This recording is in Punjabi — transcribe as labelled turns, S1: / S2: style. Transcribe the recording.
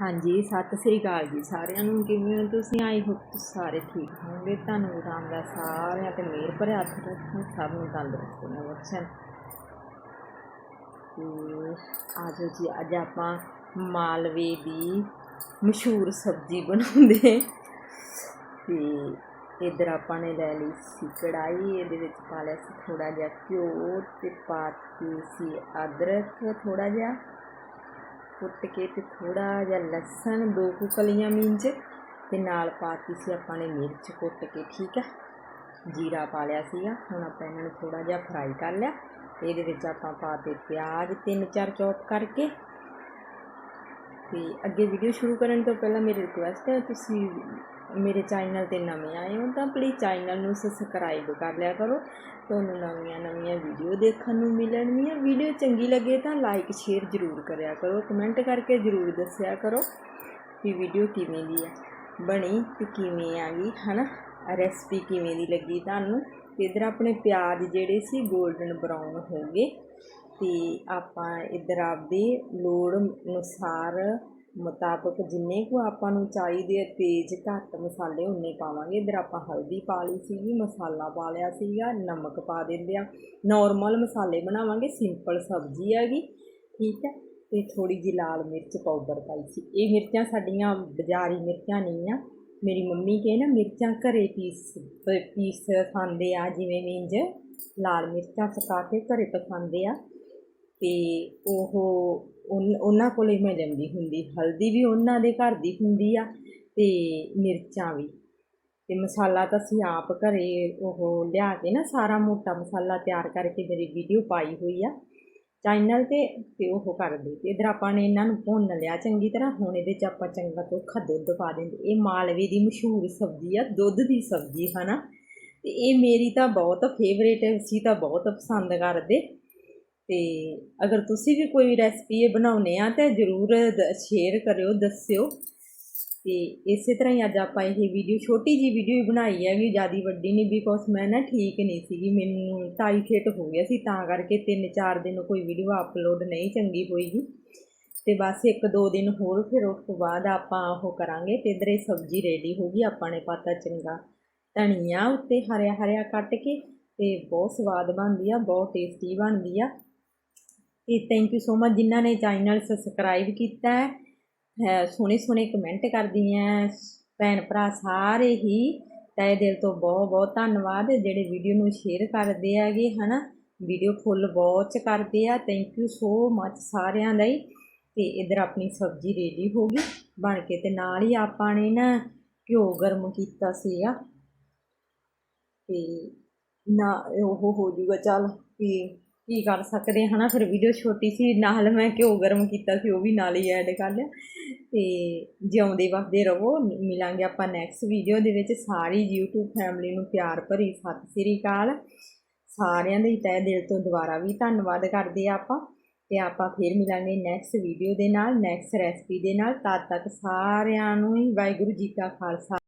S1: ਹਾਂਜੀ, ਸਤਿ ਸ੍ਰੀ ਅਕਾਲ ਜੀ ਸਾਰਿਆਂ ਨੂੰ, ਕਿਵੇਂ ਹੋ ਤੁਸੀਂ? ਆਈ ਹੋਪ ਤੁਸੀਂ ਸਾਰੇ ਠੀਕ ਹੋਵੋਗੇ। ਤੁਹਾਨੂੰ ਰਾਮਦਾ ਸਾਰਿਆਂ ਤੇ ਮਿਹਰ ਭਰਿਆ ਹੱਥ ਰੱਖਣ, ਸਭ ਨੂੰ ਤੰਦਰੁਸਤ ਨੇ ਬਖਸ਼ਣ ਤੇ ਆਜੋ ਜੀ, ਅੱਜ ਆਪਾਂ ਮਾਲਵੇ ਦੀ ਮਸ਼ਹੂਰ ਸਬਜ਼ੀ ਬਣਾਉਂਦੇ। ਤੇ ਇਧਰ ਆਪਾਂ ਨੇ ਲੈ ਲਈ ਸੀ ਕੜਾਈ ਇਹਦੇ ਵਿੱਚ ਪਾ ਲਿਆ ਸੀ ਥੋੜਾ ਜਿਹਾ ਘਿਓ ਤੇ ਪਾਤੀ ਸੀ ਅਦਰਕ ਥੋੜਾ ਜਿਹਾ। ਕੁੱਟ ਕੇ ਤੇ ਥੋੜਾ ਜਿਹਾ ਲਸਣ, ਦੋ ਕੁ ਕਲੀਆਂ ਮਿੰਚ ਤੇ ਨਾਲ ਪਾਤੀ ਸੀ ਆਪਾਂ ਨੇ ਮਿਰਚ ਕੁੱਟ ਕੇ, ਠੀਕ ਹੈ? ਜੀਰਾ ਪਾ ਲਿਆ ਸੀਗਾ, ਹੁਣ ਆਪਾਂ ਇਹਨਾਂ ਨੂੰ ਥੋੜਾ ਜਿਹਾ ਫਰਾਈ ਕਰ ਲਿਆ। ਇਹਦੇ ਵਿੱਚ ਆਪਾਂ ਪਾਤੇ ਪਿਆਜ਼ ਤਿੰਨ ਚਾਰ ਚੌਪ ਕਰਕੇ। ਤੇ ਅੱਗੇ ਵੀਡੀਓ ਸ਼ੁਰੂ ਕਰਨ ਤੋਂ ਪਹਿਲਾਂ ਮੇਰੀ ਰਿਕੁਐਸਟ ਹੈ, ਤੁਸੀਂ ਮੇਰੇ ਚੈਨਲ ਤੇ ਨਵੇਂ ਆਏ ਹੋ ਤਾਂ ਪਲੀਜ਼ ਚੈਨਲ ਨੂੰ ਸਬਸਕ੍ਰਾਈਬ ਕਰ ਲਿਆ ਕਰੋ। ਤੁਹਾਨੂੰ ਨਵੀਆਂ ਨਵੀਆਂ ਵੀਡੀਓ ਦੇਖਣ ਨੂੰ ਮਿਲਣਗੀਆਂ। ਵੀਡੀਓ ਚੰਗੀ ਲੱਗੇ ਤਾਂ ਲਾਈਕ ਸ਼ੇਅਰ ਜ਼ਰੂਰ ਕਰਿਆ ਕਰੋ। ਕਮੈਂਟ ਕਰਕੇ ਜ਼ਰੂਰ ਦੱਸਿਆ ਕਰੋ ਕਿ ਵੀਡੀਓ ਕਿਵੇਂ ਦੀ ਹੈ, ਬਣੀ ਤੇ ਕਿਵੇਂ ਆ ਗਈ, ਹਨਾ? ਰੈਸਪੀ ਕਿਵੇਂ ਦੀ ਲੱਗੀ ਤੁਹਾਨੂੰ? ਤੇ ਇਧਰ ਆਪਣੇ ਪਿਆਜ਼ ਜਿਹੜੇ ਸੀ 골ਡਨ ਬਰਾਊਨ ਹੋ ਗਏ ਤੇ ਆਪਾਂ ਇਧਰ ਆਪਦੇ ਲੋੜ ਅਨੁਸਾਰ ਮੁਤਾਬਕ ਜਿੰਨੇ ਕੁ ਆਪਾਂ ਨੂੰ ਚਾਹੀਦੇ ਆ ਤੇਜ਼ ਘੱਟ ਮਸਾਲੇ, ਉਨੇ ਪਾਵਾਂਗੇ। ਇਧਰ ਆਪਾਂ ਹਲਦੀ ਪਾ ਲਈ ਸੀਗੀ, ਮਸਾਲਾ ਪਾ ਲਿਆ ਸੀਗਾ, ਨਮਕ ਪਾ ਦਿੰਦੇ ਆ। ਨਾਰਮਲ ਮਸਾਲੇ ਬਣਾਵਾਂਗੇ ਸਿੰਪਲ ਸਬਜ਼ੀ ਹੈਗੀ, ਠੀਕ ਹੈ। ਤੇ ਥੋੜੀ ਜਿਹੀ ਲਾਲ ਮਿਰਚ ਪਾਊਡਰ ਪਾਈ ਸੀ। ਇਹ ਮਿਰਚਾਂ ਸਾਡੀਆਂ ਬਾਜ਼ਾਰੀ ਮਿਰਚਾਂ ਨਹੀਂ ਆ ਮੇਰੀ ਮੰਮੀ ਕਹੇ ਨਾ, ਮਿਰਚਾਂ ਘਰੇ ਪੀਸ ਪੀਸ ਖਾਂਦੇ ਆ, ਜਿਵੇਂ ਮਿੰਜ ਲਾਲ ਮਿਰਚਾਂ ਸੁਕਾ ਕੇ ਘਰੇ ਪਸਾਉਂਦੇ ਆ। ਤੇ ਉਹ ਉਹਨਾਂ ਕੋਲੇ ਮੈਂ ਲੈਂਦੀ ਹੁੰਦੀ, ਹਲਦੀ ਵੀ ਉਹਨਾਂ ਦੇ ਘਰ ਦੀ ਹੁੰਦੀ ਆ ਤੇ ਮਿਰਚਾਂ ਵੀ। ਤੇ ਮਸਾਲਾ ਤਾਂ ਅਸੀਂ ਆਪ ਘਰੇ ਉਹ ਲਿਆ ਕੇ ਨਾ ਸਾਰਾ ਮੋਟਾ ਮਸਾਲਾ ਤਿਆਰ ਕਰਕੇ ਮੇਰੀ ਵੀਡੀਓ ਪਾਈ ਹੋਈ ਆ। ਚੈਨਲ ਤੇ ਤੇ ਉਹ ਕਰਦੇ। ਤੇ ਇਧਰ ਆਪਾਂ ਨੇ ਇਹਨਾਂ ਨੂੰ ਭੁੰਨ ਲਿਆ ਚੰਗੀ ਤਰ੍ਹਾਂ, ਹੁਣ ਇਹਦੇ ਚ ਆਪਾਂ ਚੰਗਾ ਧੋਖਾ ਦੁੱਧ ਪਾ ਦਿੰਦੇ। ਇਹ ਮਾਲਵੇ ਦੀ ਮਸ਼ਹੂਰ ਸਬਜ਼ੀ ਆ, ਦੁੱਧ ਦੀ ਸਬਜ਼ੀ, ਹਨਾ? ਤੇ ਇਹ ਮੇਰੀ ਤਾਂ ਬਹੁਤ ਫੇਵਰੇਟ ਹੈ, ਅਸੀਂ ਤਾਂ ਬਹੁਤ ਪਸੰਦ ਕਰਦੇ। ਤੇ ਅਗਰ ਤੁਸੀਂ ਵੀ ਕੋਈ ਰੈਸਪੀ ਇਹ ਬਣਾਉਨੇ ਆ, ਤਾਂ ਜਰੂਰ ਸ਼ੇਅਰ ਕਰਿਓ, ਦੱਸਿਓ। ਤੇ ਇਸੇ ਤਰ੍ਹਾਂ ਹੀ ਅੱਜ ਆਪਾਂ ਇਹ ਵੀਡੀਓ ਛੋਟੀ ਜੀ ਵੀਡੀਓ ਬਣਾਈ ਹੈ ਹੈਗੀ ਜਿਆਦੀ ਵੱਡੀ ਨਹੀਂ ਬਿਕੋਜ਼ ਮੈਂ ਨਾ ਠੀਕ ਨਹੀਂ ਸੀਗੀ। ਮੈਨੂੰ ਟਾਈਫਾਇਡ ਹੋ ਗਿਆ ਸੀ, ਤਾਂ ਕਰਕੇ ਤਿੰਨ ਚਾਰ ਦਿਨ ਕੋਈ ਵੀਡੀਓ ਅਪਲੋਡ ਨਹੀਂ ਚੰਗੀ ਹੋਈਗੀ। ਤੇ ਬਸ ਇੱਕ ਦੋ ਦਿਨ ਹੋਰ, ਫਿਰ ਉਸ ਤੋਂ ਬਾਅਦ ਆਪਾਂ ਉਹ ਕਰਾਂਗੇ। ਤੇ ਇਧਰ ਇਹ ਸਬਜ਼ੀ ਰੈਡੀ ਹੋ ਗਈ, ਆਪਾਂ ਨੇ ਪਾਤਾ ਚੰਗਾ ਧਨੀਆ ਉੱਤੇ ਹਰਿਆ ਹਰਿਆ ਕੱਟ ਕੇ, ਤੇ ਬਹੁਤ ਸਵਾਦ ਬਣਦੀ ਆ, ਬਹੁਤ ਟੇਸਟੀ ਬਣਦੀ ਆ। ਤੇ ਥੈਂਕ ਯੂ ਸੋ ਮਚ ਜਿਨ੍ਹਾਂ ਨੇ ਚੈਨਲ ਸਬਸਕ੍ਰਾਈਬ ਕੀਤਾ ਹੈ। ਸੋਹਣੇ ਸੋਹਣੇ ਕਮੈਂਟ ਕਰਦੀਆਂ ਭੈਣ ਭਰਾ ਸਾਰੇ ਹੀ ਤਹਿ ਦਿਲ ਤੋਂ ਬਹੁਤ ਬਹੁਤ ਧੰਨਵਾਦ। ਜਿਹੜੇ ਵੀਡੀਓ ਨੂੰ ਸ਼ੇਅਰ ਕਰਦੇ ਹੈਗੇ, ਹਨਾ? ਵੀਡੀਓ ਫੁੱਲ ਵਾਚ ਕਰਦੇ ਆ। ਥੈਂਕ ਯੂ ਸੋ ਮਚ ਸਾਰਿਆਂ ਲਈ ਹੀ। ਤੇ ਇਧਰ ਆਪਣੀ ਸਬਜ਼ੀ ਰੈਡੀ ਹੋ ਗਈ। ਬਣ ਕੇ ਤੇ ਨਾਲ ਹੀ ਆਪਾਂ ਨੇ ਨਾ ਘਿਓ ਗਰਮ ਕੀਤਾ ਸੀਗਾ। ਤੇ ਨਾ ਉਹ ਹੋ ਜੂਗਾ ਚੱਲ ਕਿ ਕੀ ਕਰ ਸਕਦੇ ਹਨਾ? ਫਿਰ ਵੀਡੀਓ ਛੋਟੀ ਸੀ, ਨਾਲ ਮੈਂ ਘਿਓ ਗਰਮ ਕੀਤਾ ਸੀ, ਉਹ ਵੀ ਨਾਲ ਹੀ ਐਡ ਕਰ ਲਿਆ। ਤੇ ਜਿਉਂਦੇ ਵਸਦੇ ਰਹੋ ਮਿਲਾਂਗੇ ਆਪਾਂ ਨੈਕਸਟ ਵੀਡੀਓ ਦੇ ਵਿੱਚ। ਸਾਰੀ YouTube ਫੈਮਿਲੀ ਨੂੰ ਪਿਆਰ ਭਰੀ ਸਤਿ ਸ੍ਰੀ ਅਕਾਲ। ਸਾਰਿਆਂ ਦੇ ਤਹਿ ਦਿਲ ਤੋਂ ਦੁਬਾਰਾ ਵੀ ਧੰਨਵਾਦ ਕਰਦੇ ਆ ਆਪਾਂ। ਤੇ ਆਪਾਂ ਫਿਰ ਮਿਲਾਂਗੇ ਨੈਕਸਟ ਵੀਡੀਓ ਦੇ ਨਾਲ ਨੈਕਸਟ ਰੈਸਪੀ ਦੇ ਨਾਲ। ਤਦ ਤੱਕ ਸਾਰਿਆਂ ਨੂੰ ਹੀ ਵਾਹਿਗੁਰੂ ਜੀ ਕਾ ਖਾਲਸਾ।